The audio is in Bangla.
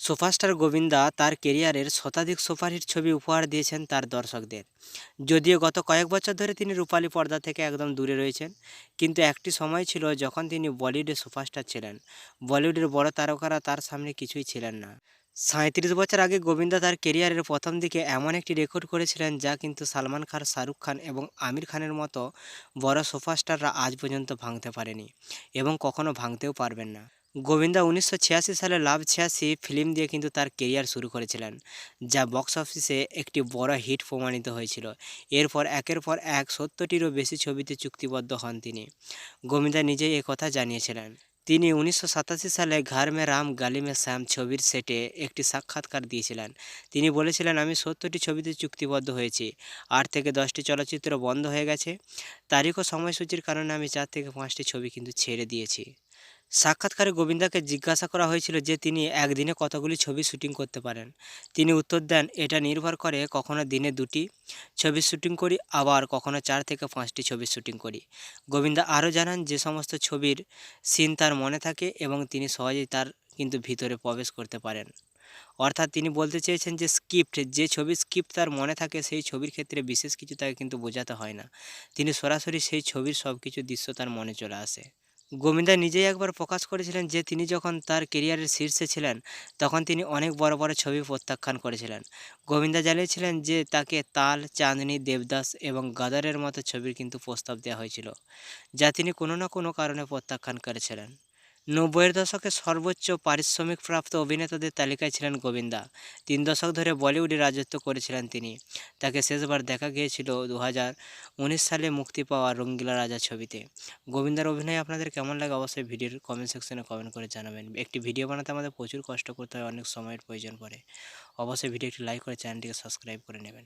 সুপারস্টার গোবিন্দা তার কেরিয়ারের শতাধিক সুপারহিট ছবি উপহার দিয়েছেন তার দর্শকদের। যদিও গত কয়েক বছর ধরে তিনি রূপালী পর্দা থেকে একদম দূরে রয়েছেন, কিন্তু একটি সময় ছিল যখন তিনি বলিউডে সুপারস্টার ছিলেন। বলিউডের বড় তারকারা তার সামনে কিছুই ছিলেন না। সাঁত্রিশ বছর আগে গোবিন্দা তার কেরিয়ারের প্রথম দিকে এমন একটি রেকর্ড করেছিলেন যা কিন্তু সালমান খান, শাহরুখ খান এবং আমির খানের মতো বড় সুপারস্টাররা আজ পর্যন্ত ভাঙতে পারেনি এবং কখনো ভাঙতেও পারবেন না। গোবিন্দা উনিশশো ছিয়াশি সালে লাভ ছিয়াশি ফিল্ম দিয়ে কিন্তু তার কেরিয়ার শুরু করেছিলেন, যা বক্স অফিসে একটি বড় হিট প্রমাণিত হয়েছিল। এরপর একের পর এক সত্তরটিরও বেশি ছবিতে চুক্তিবদ্ধ হন তিনি। গোবিন্দা নিজেই কথা জানিয়েছিলেন। তিনি উনিশশো সাতাশি সালে ঘর মে রাম গালি মে শ্যাম ছবির সেটে একটি সাক্ষাৎকার দিয়েছিলেন। তিনি বলেছিলেন, আমি সত্তরটি ছবিতে চুক্তিবদ্ধ হয়েছি। আট থেকে দশটি চলচ্চিত্র বন্ধ হয়ে গেছে। তারিখ ও সময়সূচির কারণে আমি চার থেকে পাঁচটি ছবি কিন্তু ছেড়ে দিয়েছি। সাক্ষাৎকারে গোবিন্দাকে জিজ্ঞাসা করা হয়েছিল যে তিনি একদিনে কতগুলি ছবি শুটিং করতে পারেন। তিনি উত্তর দেন, এটা নির্ভর করে কখনো দিনে দুটি ছবি শুটিং করি, আবার কখনো চার থেকে পাঁচটি ছবি শুটিং করি। গোবিন্দা আরও জানান, যে সমস্ত ছবির সিন তার মনে থাকে এবং তিনি সহজেই তার কিন্তু ভিতরে প্রবেশ করতে পারেন। অর্থাৎ তিনি বলতে চেয়েছেন যে স্ক্রিপ্ট, যে ছবি স্ক্রিপ্ট তার মনে থাকে সেই ছবির ক্ষেত্রে বিশেষ কিছু তাকে কিন্তু বোঝাতে হয় না। তিনি সরাসরি সেই ছবির সব কিছু দৃশ্য তার মনে চলে আসে। গোবিন্দা নিজেই একবার প্রকাশ করেছিলেন যে, তিনি যখন তার কেরিয়ারের শীর্ষে ছিলেন, তখন তিনি অনেক বড় বড় ছবি প্রত্যাখ্যান করেছিলেন। গোবিন্দা জানিয়েছিলেন যে, তাকে তাল, চাঁদনি, দেবদাস এবং গাদারের মতো ছবির কিন্তু প্রস্তাব দেওয়া হয়েছিল, যা তিনি কোনো না কোনো কারণে প্রত্যাখ্যান করেছিলেন। নব্বইয়ের দশকে সর্বোচ্চ পারিশ্রমিক প্রাপ্ত অভিনেতাদের তালিকায় ছিলেন গোবিন্দা। তিন দশক ধরে বলিউডে রাজত্ব করেছিলেন তিনি। তাকে শেষবার দেখা গিয়েছিল দু হাজার উনিশ সালে মুক্তি পাওয়া রঙ্গিলা রাজা ছবিতে। গোবিন্দার অভিনয় আপনাদের কেমন লাগে অবশ্যই ভিডিওর কমেন্ট সেকশনে কমেন্ট করে জানাবেন। একটি ভিডিও বানাতে আমাদের প্রচুর কষ্ট করতে হয়, অনেক সময়ের প্রয়োজন পড়ে। অবশ্যই ভিডিও একটি লাইক করে চ্যানেলটিকে সাবস্ক্রাইব করে নেবেন।